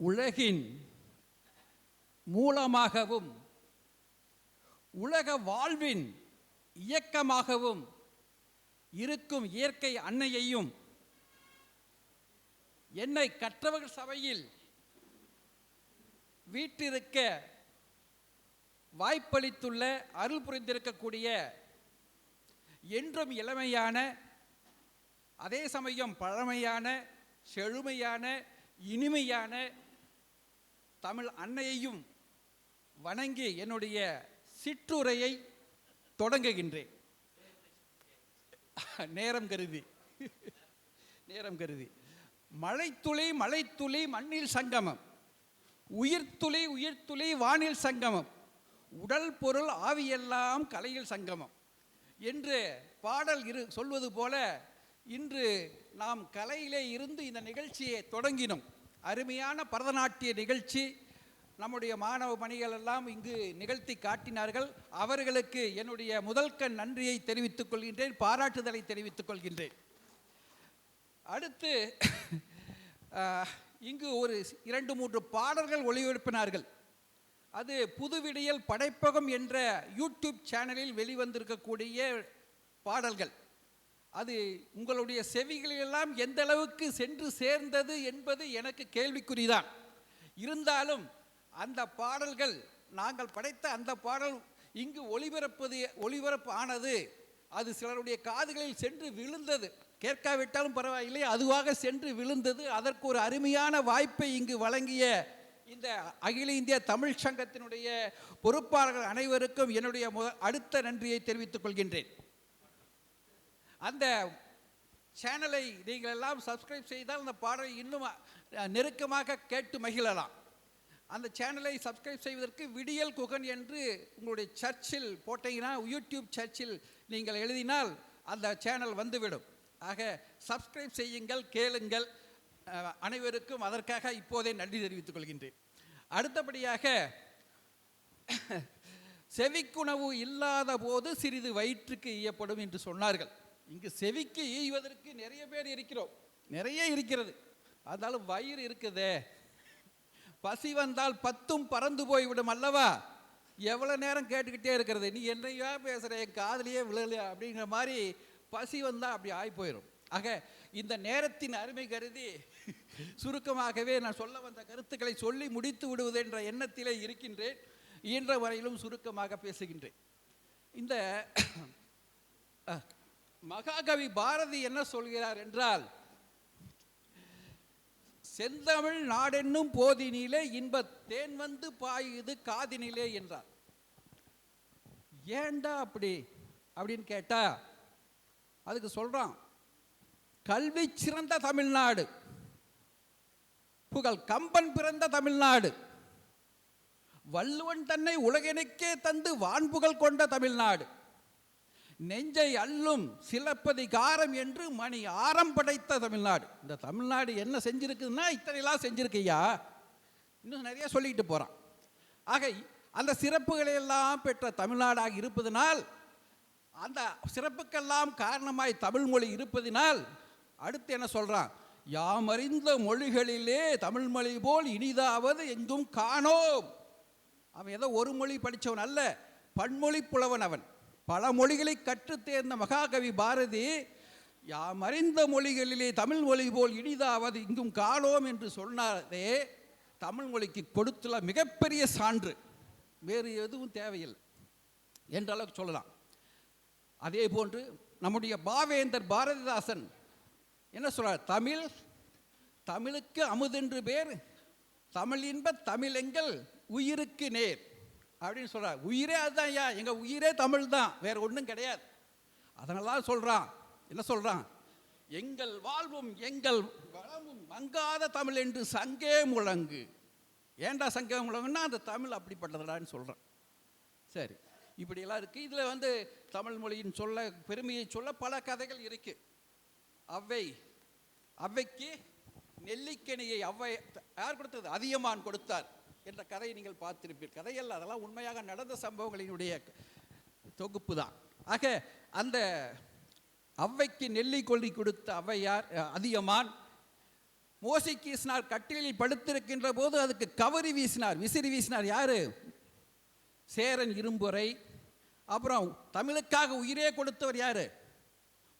உலகின் மூலமாகவும் உலக வாழ்வின் இயக்கமாகவும் இருக்கும் இயற்கை அன்னையையும் என்னை கற்றவர்கள் சபையில் வீட்டிருக்க வாய்ப்பளித்துள்ள அருள் புரிந்திருக்கக்கூடிய என்றும் இளமையான அதே சமயம் பழமையான செழுமையான இனிமையான தமிழ் அன்னையையும் வணங்கி என்னுடைய சிற்றுரையை தொடங்குகின்றேன். நேரம் கருதி. நேரம் கருதி. மழைத்துளி மழைத்துளி மண்ணில் சங்கமம். உயிர்த்துளி உயிர்த்துளி வானில் சங்கமம். உடல் பொருள் ஆவியெல்லாம் கலையில் சங்கமம். என்று பாடல் இரு சொல்வது போல இன்று நாம் கலையிலே இருந்து இந்த நிகழ்ச்சியை தொடங்கினோம். அருமையான பரதநாட்டிய நிகழ்ச்சி. நம்முடைய மாணவ பணிகள் எல்லாம் இங்கு நிகழ்த்தி காட்டினார்கள். அவர்களுக்கு என்னுடைய முதல் கண் நன்றியை தெரிவித்துக் கொள்கின்றேன் பாராட்டுதலை தெரிவித்துக் கொள்கின்றேன். அடுத்து இங்கு ஒரு இரண்டு மூன்று பாடல்கள் ஒளிபரப்பினார்கள் அது புதுவிடியல் படைப்பகம் என்ற யூடியூப் சேனலில் வெளிவந்திருக்கக்கூடிய பாடல்கள். அது உங்களுடைய செவிகளெல்லாம் எந்த அளவுக்கு சென்று சேர்ந்தது என்பது எனக்கு கேள்விக்குறிதான். இருந்தாலும் அந்த பாடல்கள் நாங்கள் படைத்த அந்த பாடல் இங்கு ஒளிபரப்பது ஒளிபரப்பு ஆனது அது சிலருடைய காதுகளில் சென்று விழுந்தது. கேட்காவிட்டாலும் பரவாயில்லை அதுவாக சென்று விழுந்தது. அதற்கு ஒரு அருமையான வாய்ப்பை இங்கு வழங்கிய இந்த அகில இந்திய தமிழ் சங்கத்தினுடைய பொறுப்பாளர்கள் அனைவருக்கும் என்னுடைய அடுத்த நன்றியை தெரிவித்துக் கொள்கின்றேன். அந்த சேனலை நீங்கள் எல்லாம் சப்ஸ்கிரைப் செய்தால் அந்த பாடலை இன்னும் நெருக்கமாக கேட்டு மகிழலாம். அந்த சேனலை சப்ஸ்கிரைப் செய்வதற்கு விடியல் குகன் என்று உங்களுடைய சர்ச்சில் போட்டீங்கன்னா யூடியூப் சர்ச்சில் நீங்கள் எழுதினால் அந்த சேனல் வந்துவிடும். ஆக சப்ஸ்கிரைப் செய்யுங்கள் கேளுங்கள். அனைவருக்கும் அதற்காக இப்போதே நன்றி தெரிவித்துக் கொள்கின்றேன். அடுத்தபடியாக செவிக்குணவு இல்லாத போது சிறிது வயிற்றுக்கு ஈயப்படும் என்று சொன்னார்கள். இங்கு செவிக்கு ஈய்வதற்கு நிறைய பேர் இருக்கிறோம். நிறைய இருக்கிறது. அதனால வயிறு இருக்குதே. பசி வந்தால் பத்தும் பறந்து போய்விடும் அல்லவா? எவ்வளோ நேரம் கேட்டுக்கிட்டே இருக்கிறது. நீ என்னையா பேசுகிற என் காதலியே விழலையா? அப்படிங்கிற மாதிரி பசி வந்தால் அப்படி ஆகி போயிடும் ஆக இந்த நேரத்தின் அருமை கருதி சுருக்கமாகவே நான் சொல்ல வந்த கருத்துக்களை சொல்லி முடித்து விடுவது என்ற எண்ணத்திலே இருக்கின்றேன். இயன்ற வரையிலும் சுருக்கமாக பேசுகின்றேன். இந்த மகாகவி பாரதி என்ன சொல்கிறார் என்றால் செந்தமிழ் நாடென்னும் போதினிலே இன்ப தேன் வந்து பாயுது காதினிலே என்றார். ஏண்டா அப்படி? அப்படின்னு கேட்டா அதுக்கு சொல்றான் கல்வி சிறந்த தமிழ்நாடு புகழ் கம்பன் பிறந்த தமிழ்நாடு வள்ளுவன் தன்னை உலகினுக்கே தந்து வான்புகழ் கொண்ட தமிழ்நாடு நெஞ்சை அள்ளும் சிலப்பதிகாரம் என்று மணி ஆரம் படைத்த தமிழ்நாடு. இந்த தமிழ்நாடு என்ன செஞ்சிருக்குதுன்னா இத்தனைலாம் செஞ்சிருக்கையா இன்னும் நிறைய சொல்லிட்டு போகிறான் ஆக அந்த சிறப்புகளை எல்லாம் பெற்ற தமிழ்நாடாக இருப்பதனால் அந்த சிறப்புக்கெல்லாம் காரணமாய் தமிழ் மொழி இருப்பதினால் அடுத்து என்ன சொல்கிறான் யாமறிந்த மொழிகளிலே தமிழ் மொழி போல் இனிதாவது எங்கும் காணோம். அவன் ஏதோ ஒரு மொழி படித்தவன் அல்ல பன்மொழி புலவன் அவன். பல மொழிகளை கற்றுத் தேர்ந்த மகாகவி பாரதி யாம் அறிந்த மொழிகளிலே தமிழ் மொழி போல் இனிதாவது இங்கும் காணோம் என்று சொன்னாலே தமிழ் மொழிக்கு கொடுத்துள்ள மிகப்பெரிய சான்று. வேறு எதுவும் தேவையில்லை என்ற அளவுக்கு சொல்லலாம். அதே போன்று நம்முடைய பாவேந்தர் பாரதிதாசன் என்ன சொல்கிறார் தமிழ் தமிழுக்கு அமுதென்று பேர் தமிழ் இன்ப தமிழெங்கள் உயிருக்கு நேர். அப்படின்னு சொல்கிறார் உயிரே அதுதான் ஐயா. எங்கள் உயிரே தமிழ் தான் வேறு ஒன்றும் கிடையாது. அதனால தான் என்ன சொல்கிறான் எங்கள் வாழ்வும் எங்கள் வளமும் மங்காத தமிழ் என்று சங்கே முழங்கு. ஏண்டா சங்கே முழங்குன்னா அந்த தமிழ் அப்படிப்பட்டதுடான்னு சொல்கிறான் சரி. இப்படியெல்லாம் இருக்குது இதில் வந்து தமிழ் மொழியின் சொல்ல பெருமையை சொல்ல பல கதைகள் இருக்குது அவ்வை அவ்வைக்கு நெல்லிக்கனியை அவ்வை யார் கொடுத்தது? அதியமான் கொடுத்தார். என்ற கதையை நீங்கள் பார்த்திருப்பீர். கதையல்ல அதெல்லாம் உண்மையாக நடந்த சம்பவங்களினுடைய தொகுப்பு தான் ஆக அந்த அவ்வைக்கு நெல்லி கொல்லி கொடுத்த ஔவையார் அதியமான். மோசி கீசினார் கட்டிலில் படுத்திருக்கின்ற போது அதுக்கு கவரி வீசினார். விசிறி வீசினார் யாரு? சேரன் இரும்புரை. அப்புறம் தமிழுக்காக உயிரே கொடுத்தவர் யாரு?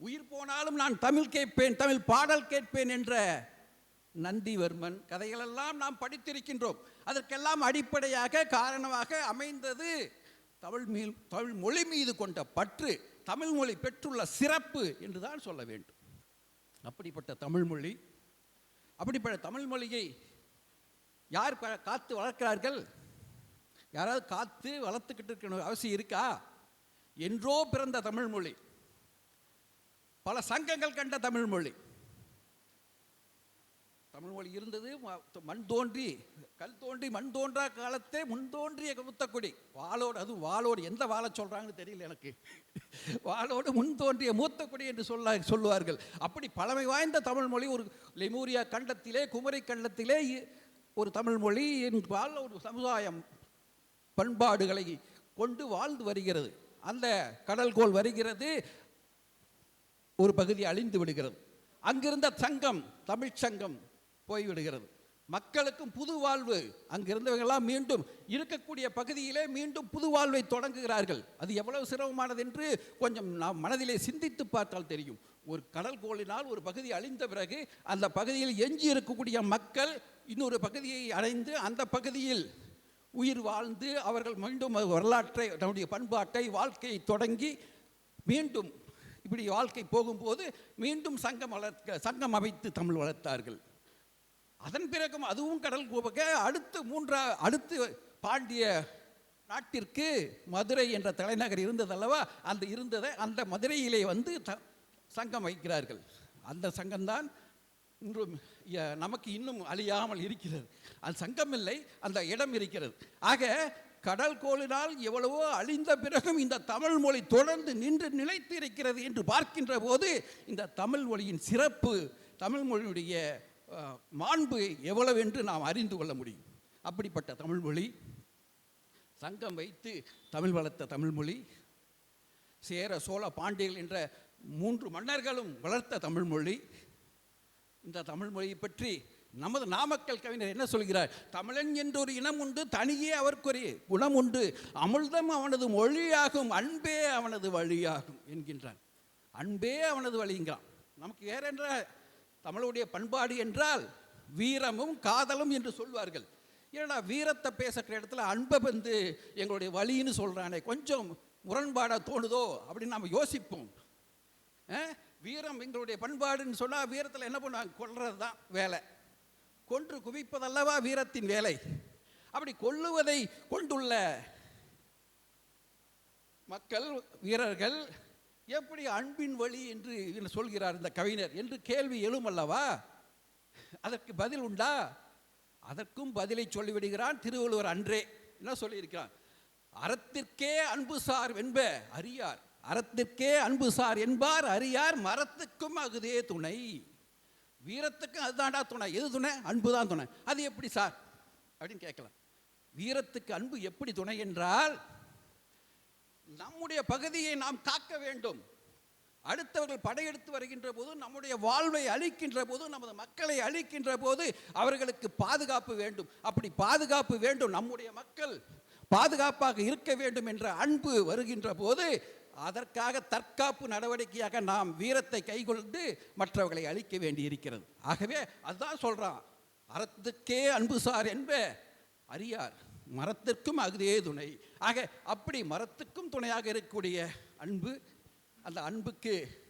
உயிர் போனாலும் நான் தமிழ் கேட்பேன் தமிழ் பாடல் கேட்பேன் என்ற நந்திவர்மன் கதைகளெல்லாம் நாம் படித்திருக்கின்றோம். அதற்கெல்லாம் அடிப்படையாக காரணமாக அமைந்தது தமிழ் மீ தமிழ் மொழி மீது கொண்ட பற்று தமிழ் மொழி பெற்றுள்ள சிறப்பு என்று தான் சொல்ல வேண்டும். அப்படிப்பட்ட தமிழ் மொழி அப்படிப்பட்ட தமிழ் மொழியை யார் ப- காத்து வளர்க்கிறார்கள்? யாராவது காத்து வளர்த்துக்கிட்டு இருக்கணும் அவசியம் இருக்கா? என்றோ பிறந்த தமிழ் மொழி பல சங்கங்கள் கண்ட தமிழ் மொழி தமிழ் மொழி இருந்தது ம- மண் தோன்றி கல் தோன்றி மண் தோன்றா காலத்தே முன் தோன்றிய மூத்தக்குடி வாளோடு அது வாளோடு எந்த வாழை சொல்கிறாங்கன்னு தெரியல எனக்கு. வாளோடு முன் தோன்றிய மூத்தக்குடி என்று சொல்ல சொல்லுவார்கள். அப்படி பழமை வாய்ந்த தமிழ் மொழி ஒரு லெமூரியா கண்டத்திலே குமரி கண்டத்திலே ஒரு தமிழ் மொழி என்பால் ஒரு சமுதாயம் பண்பாடுகளை கொண்டு வாழ்ந்து வருகிறது. அந்த கடல்கோள் வருகிறது ஒரு பகுதி அழிந்து விடுகிறது. அங்கிருந்த சங்கம் தமிழ்ச் சங்கம் போய்விடுகிறது. மக்களுக்கும் புது வாழ்வு. அங்கிருந்தவர்களெல்லாம் மீண்டும் இருக்கக்கூடிய பகுதியிலே மீண்டும் புது வாழ்வை தொடங்குகிறார்கள். அது எவ்வளவு சிரமமானது என்று கொஞ்சம் நாம் மனதிலே சிந்தித்து பார்த்தால் தெரியும். ஒரு கடல் கோளினால் ஒரு பகுதி அழிந்த பிறகு அந்த பகுதியில் எஞ்சி இருக்கக்கூடிய மக்கள் இன்னொரு பகுதியை அடைந்து அந்த பகுதியில் உயிர் வாழ்ந்து அவர்கள் மீண்டும் வரலாற்றை தன்னுடைய பண்பாட்டை வாழ்க்கையை தொடங்கி மீண்டும் இப்படி வாழ்க்கை போகும்போது மீண்டும் சங்கம் வளர்க்க சங்கம் அமைத்து தமிழ் வளர்த்தார்கள். அதன் பிறகும் அதுவும் கடல் போக அடுத்து மூன்றா அடுத்து பாண்டிய நாட்டிற்கு மதுரை என்ற தலைநகர் இருந்ததல்லவா? அந்த இருந்ததை அந்த மதுரையிலே வந்து த சங்கம் வைக்கிறார்கள் அந்த சங்கம்தான் இன்றும் நமக்கு இன்னும் அழியாமல் இருக்கிறது. அந்த சங்கம் இல்லை அந்த இடம் இருக்கிறது. ஆக கடல் கோளினால் எவ்வளவோ அழிந்த பிறகும் இந்த தமிழ் மொழி தொடர்ந்து நின்று நிலைத்து இருக்கிறது என்று பார்க்கின்ற போது இந்த தமிழ் மொழியின் சிறப்பு தமிழ் மொழியுடைய மாண்பு எவ்வளவு என்று நாம் அறிந்து கொள்ள முடியும். அப்படிப்பட்ட தமிழ் மொழி சங்கம் வைத்து தமிழ் வளர்த்த தமிழ் மொழி சேர சோழ பாண்டியர்கள் என்ற மூன்று மன்னர்களும் வளர்த்த தமிழ் மொழி. இந்த தமிழ் மொழியை பற்றி நமது நாமக்கல் கவிஞர் என்ன சொல்கிறார்? தமிழன் என்ற ஒரு இனம் உண்டு தனியே அவர்க்குரிய குணம் உண்டு. அமிழ்தம் அவனது மொழியாகும் அன்பே அவனது வழியாகும் என்கின்றான். அன்பே அவனது வழிங்கிறான். நமக்கு வேற என்ற தமிழுடைய பண்பாடு என்றால் வீரமும் காதலும் என்று சொல்வார்கள். ஏன்னா வீரத்தை பேசுகிற இடத்துல அன்பை வந்து எங்களுடைய வழின்னு சொல்கிறானே கொஞ்சம் முரண்பாடாக தோணுதோ அப்படின்னு நாம் யோசிப்போம். வீரம் எங்களுடைய பண்பாடுன்னு சொன்னால் வீரத்தில் என்ன பண்ணுவாங்க? கொள்வது தான் வேலை. கொன்று குவிப்பதல்லவா வீரத்தின் வேலை. அப்படி கொல்லுவதை கொண்டுள்ள மக்கள் வீரர்கள் எப்படி அன்பின் வழி என்று சொல்கிறார் இந்த கவிஞர்? என்று கேள்வி எழும் அல்லவா அதற்கு பதில் உண்டா? அதற்கும் பதிலை சொல்லிவிடுகிறான் திருவள்ளுவர் அன்றே. என்ன சொல்லியிருக்கிறான்? அறத்திற்கே அன்பு சார் என்ப அறியார். அறத்திற்கே அன்பு சார் என்பார் அறியார் மரத்துக்கும் அகுதே துணை. வீரத்துக்கும் அதுதான்டா துணை. எது துணை? அன்பு தான் துணை. அது எப்படி சார்? அப்படின்னு கேட்கலாம். வீரத்துக்கு அன்பு எப்படி துணை என்றால் நம்முடைய பகுதியை நாம் காக்க வேண்டும். அடுத்தவர்கள் படையெடுத்து வருகின்ற போது நம்முடைய வாழ்வை அழிக்கின்ற போது நமது மக்களை அழிக்கின்ற போது அவர்களுக்கு பாதுகாப்பு வேண்டும். அப்படி பாதுகாப்பு வேண்டும் நம்முடைய மக்கள். பாதுகாப்பாக இருக்க வேண்டும் என்ற அன்பு வருகின்ற போது அதற்காக தற்காப்பு நடவடிக்கையாக நாம் வீரத்தை கைகொண்டு மற்றவர்களை அழிக்க வேண்டி இருக்கிறது ஆகவே அதுதான் சொல்றான். அறத்துக்கே அன்பு சார் என்ப அறியார். மரத்திற்கும் அகுதே துணை. ஆக அப்படி மரத்துக்கும் துணையாக இருக்கக்கூடிய அன்பு அந்த அன்புக்கு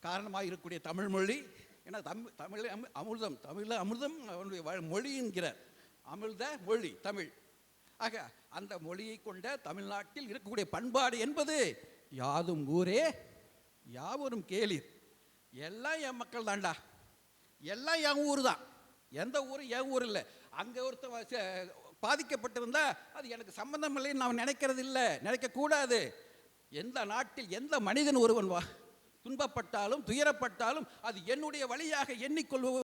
காரணமாக இருக்கக்கூடிய தமிழ் மொழி ஏன்னா தமிழ் தமிழ் அமு- அமிர்தம் தமிழில் அமிர்தம் அவனுடைய மொழி என்கிறார் அமிர்த மொழி தமிழ். ஆக அந்த மொழியை கொண்ட தமிழ்நாட்டில் இருக்கக்கூடிய பண்பாடு என்பது யாதும் ஊரே யாவரும் கேளீர். எல்லாம் என் மக்கள் தான்டா. எல்லாம் என் ஊர் தான். எந்த ஊரும் என் ஊர் இல்லை. அங்கே ஒருத்தன் வ- பாதிக்கப்பட்டிருந்தா அது எனக்கு சம்பந்தம் இல்லைன்னு நான் நினைக்கிறது இல்லை நினைக்கக்கூடாது. எந்த நாட்டில் எந்த மனிதன் ஒருவன் வா துன்பப்பட்டாலும் துயரப்பட்டாலும் அது என்னுடைய வழியாக எண்ணிக்கொள்வது